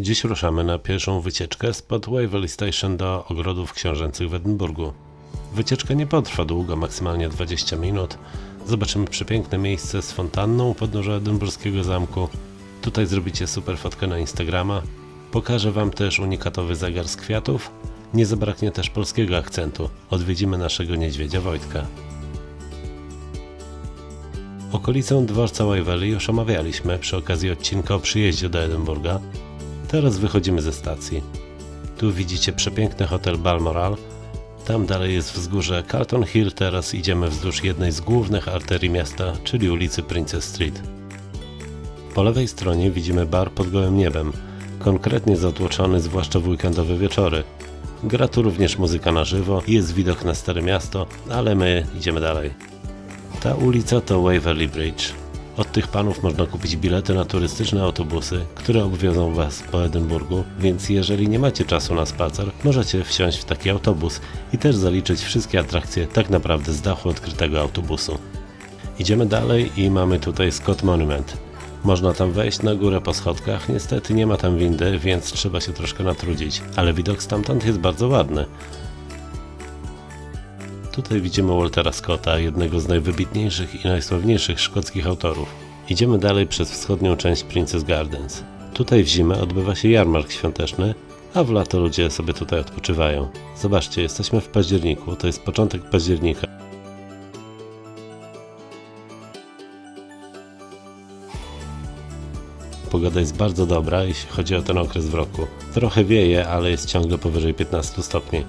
Dziś ruszamy na pierwszą wycieczkę spod Waverley Station do ogrodów książęcych w Edynburgu. Wycieczka nie potrwa długo, maksymalnie 20 minut. Zobaczymy przepiękne miejsce z fontanną u podnóża edynburskiego zamku. Tutaj zrobicie super fotkę na Instagrama. Pokażę Wam też unikatowy zegar z kwiatów. Nie zabraknie też polskiego akcentu. Odwiedzimy naszego niedźwiedzia Wojtka. Okolicę dworca Waverley już omawialiśmy przy okazji odcinka o przyjeździe do Edynburga. Teraz wychodzimy ze stacji. Tu widzicie przepiękny hotel Balmoral. Tam dalej jest wzgórze Carlton Hill, teraz idziemy wzdłuż jednej z głównych arterii miasta, czyli ulicy Princess Street. Po lewej stronie widzimy bar pod gołym niebem, konkretnie zatłoczony zwłaszcza w weekendowe wieczory. Gra tu również muzyka na żywo, jest widok na Stare Miasto, ale my idziemy dalej. Ta ulica to Waverley Bridge. Od tych panów można kupić bilety na turystyczne autobusy, które obwiozą Was po Edynburgu, więc jeżeli nie macie czasu na spacer, możecie wsiąść w taki autobus i też zaliczyć wszystkie atrakcje tak naprawdę z dachu odkrytego autobusu. Idziemy dalej i mamy tutaj Scott Monument. Można tam wejść na górę po schodkach, niestety nie ma tam windy, więc trzeba się troszkę natrudzić, ale widok stamtąd jest bardzo ładny. Tutaj widzimy Waltera Scotta, jednego z najwybitniejszych i najsławniejszych szkockich autorów. Idziemy dalej przez wschodnią część Princess Gardens. Tutaj w zimę odbywa się jarmark świąteczny, a w lato ludzie sobie tutaj odpoczywają. Zobaczcie, jesteśmy w październiku, to jest początek października. Pogoda jest bardzo dobra, jeśli chodzi o ten okres w roku. Trochę wieje, ale jest ciągle powyżej 15 stopni.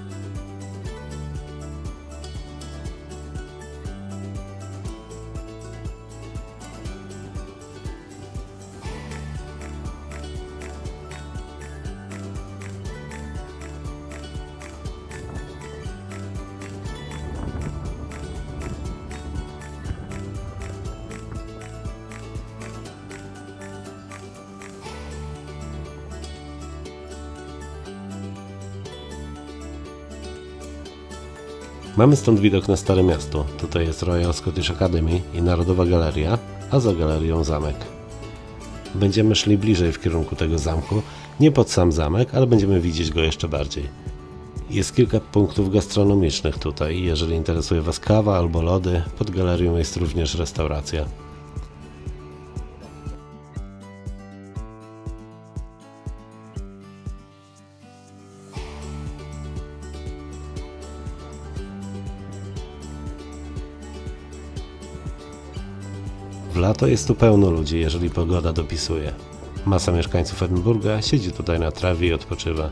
Mamy stąd widok na Stare Miasto. Tutaj jest Royal Scottish Academy i Narodowa Galeria, a za galerią zamek. Będziemy szli bliżej w kierunku tego zamku, nie pod sam zamek, ale będziemy widzieć go jeszcze bardziej. Jest kilka punktów gastronomicznych tutaj. Jeżeli interesuje Was kawa albo lody, pod galerią jest również restauracja. W lato jest tu pełno ludzi, jeżeli pogoda dopisuje. Masa mieszkańców Edynburga siedzi tutaj na trawie i odpoczywa.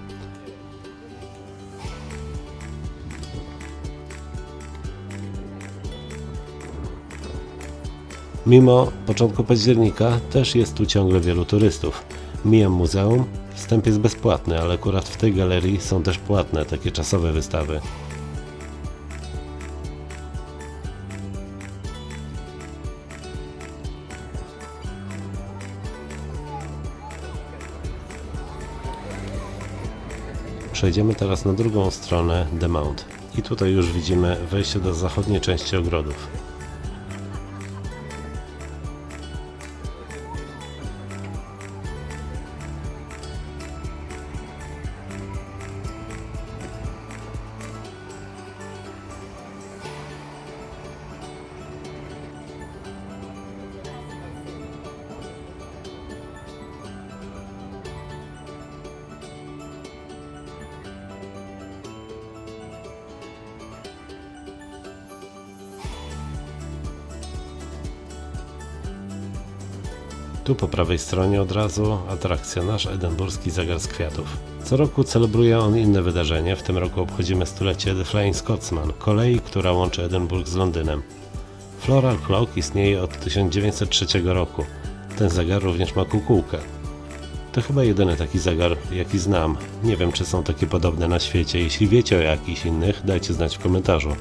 Mimo początku października też jest tu ciągle wielu turystów. Mijam muzeum, wstęp jest bezpłatny, ale akurat w tej galerii są też płatne, takie czasowe wystawy. Przejdziemy teraz na drugą stronę The Mount. I tutaj już widzimy wejście do zachodniej części ogrodów. Tu po prawej stronie od razu atrakcja nasz edynburski zegar z kwiatów. Co roku celebruje on inne wydarzenie, w tym roku obchodzimy stulecie The Flying Scotsman, kolei, która łączy Edynburg z Londynem. Floral Clock istnieje od 1903 roku. Ten zegar również ma kukułkę. To chyba jedyny taki zegar, jaki znam. Nie wiem, czy są takie podobne na świecie. Jeśli wiecie o jakichś innych, dajcie znać w komentarzu.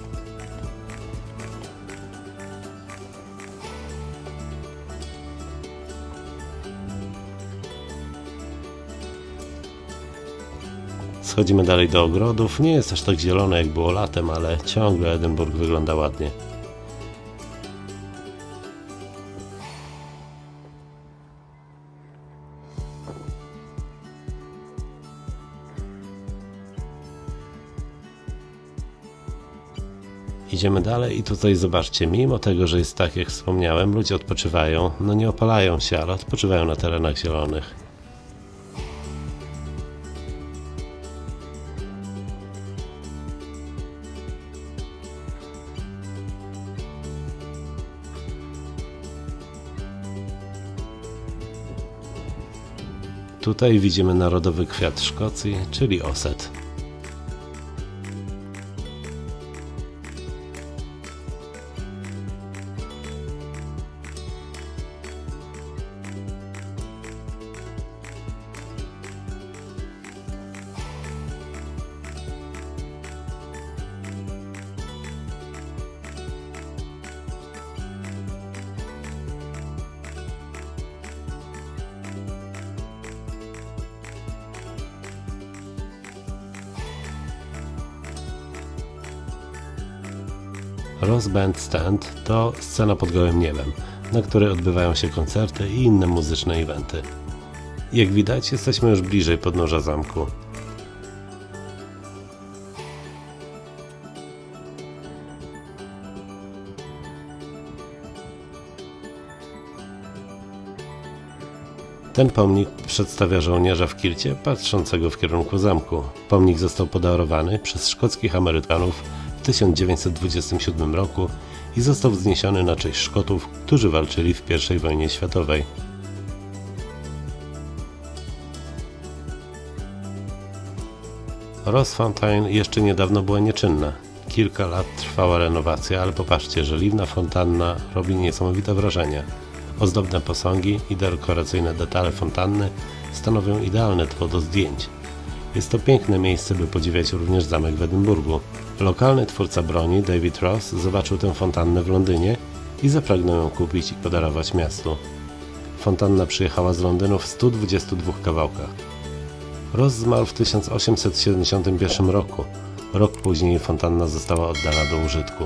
Przechodzimy dalej do ogrodów. Nie jest aż tak zielone jak było latem, ale ciągle Edynburg wygląda ładnie. Idziemy dalej i tutaj zobaczcie, mimo tego, że jest tak jak wspomniałem, ludzie odpoczywają, no nie opalają się, ale odpoczywają na terenach zielonych. Tutaj widzimy narodowy kwiat Szkocji, czyli oset. Rose Band Stand to scena pod gołym niebem, na której odbywają się koncerty i inne muzyczne eventy. Jak widać, jesteśmy już bliżej podnóża zamku. Ten pomnik przedstawia żołnierza w kilcie patrzącego w kierunku zamku. Pomnik został podarowany przez szkockich Amerykanów 1927 roku i został wzniesiony na cześć Szkotów, którzy walczyli w I wojnie światowej. Rossfontein jeszcze niedawno była nieczynna. Kilka lat trwała renowacja, ale popatrzcie, że liwna fontanna robi niesamowite wrażenie. Ozdobne posągi i dekoracyjne detale fontanny stanowią idealne tło do zdjęć. Jest to piękne miejsce, by podziwiać również zamek w Edynburgu. Lokalny twórca broni, David Ross, zobaczył tę fontannę w Londynie i zapragnął ją kupić i podarować miastu. Fontanna przyjechała z Londynu w 122 kawałkach. Ross zmarł w 1871 roku. Rok później fontanna została oddana do użytku.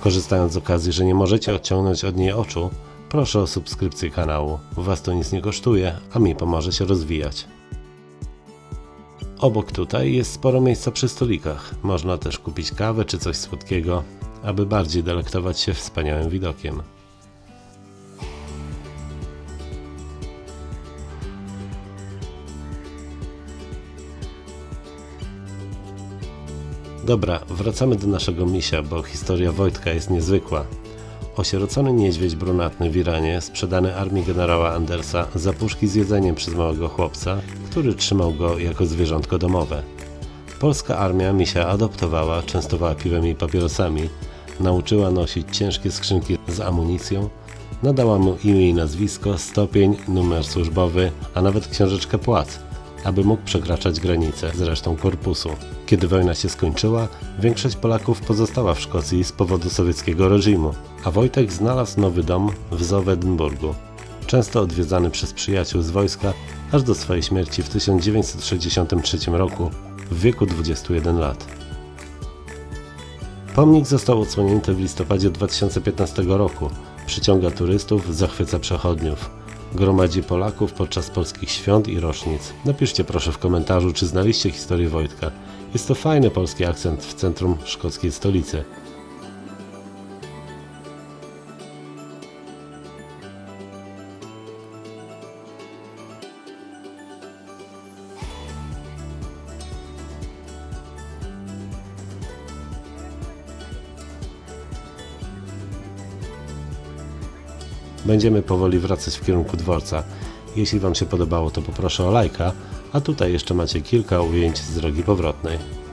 Korzystając z okazji, że nie możecie odciągnąć od niej oczu, proszę o subskrypcję kanału. Was to nic nie kosztuje, a mi pomoże się rozwijać. Obok tutaj jest sporo miejsca przy stolikach. Można też kupić kawę czy coś słodkiego, aby bardziej delektować się wspaniałym widokiem. Dobra, wracamy do naszego misia, bo historia Wojtka jest niezwykła. Osierocony niedźwiedź brunatny w Iranie, sprzedany armii generała Andersa za puszki z jedzeniem przez małego chłopca, który trzymał go jako zwierzątko domowe. Polska armia misia adoptowała, częstowała piwem i papierosami, nauczyła nosić ciężkie skrzynki z amunicją, nadała mu imię i nazwisko, stopień, numer służbowy, a nawet książeczkę płac, aby mógł przekraczać granice z resztą korpusu. Kiedy wojna się skończyła, większość Polaków pozostała w Szkocji z powodu sowieckiego reżimu, a Wojtek znalazł nowy dom w Zoo w Edynburgu. Często odwiedzany przez przyjaciół z wojska, aż do swojej śmierci w 1963 roku w wieku 21 lat. Pomnik został odsłonięty w listopadzie 2015 roku. Przyciąga turystów, zachwyca przechodniów. Gromadzi Polaków podczas polskich świąt i rocznic. Napiszcie proszę w komentarzu, czy znaliście historię Wojtka. Jest to fajny polski akcent w centrum szkockiej stolicy. Będziemy powoli wracać w kierunku dworca. Jeśli Wam się podobało, to poproszę o lajka, a tutaj jeszcze macie kilka ujęć z drogi powrotnej.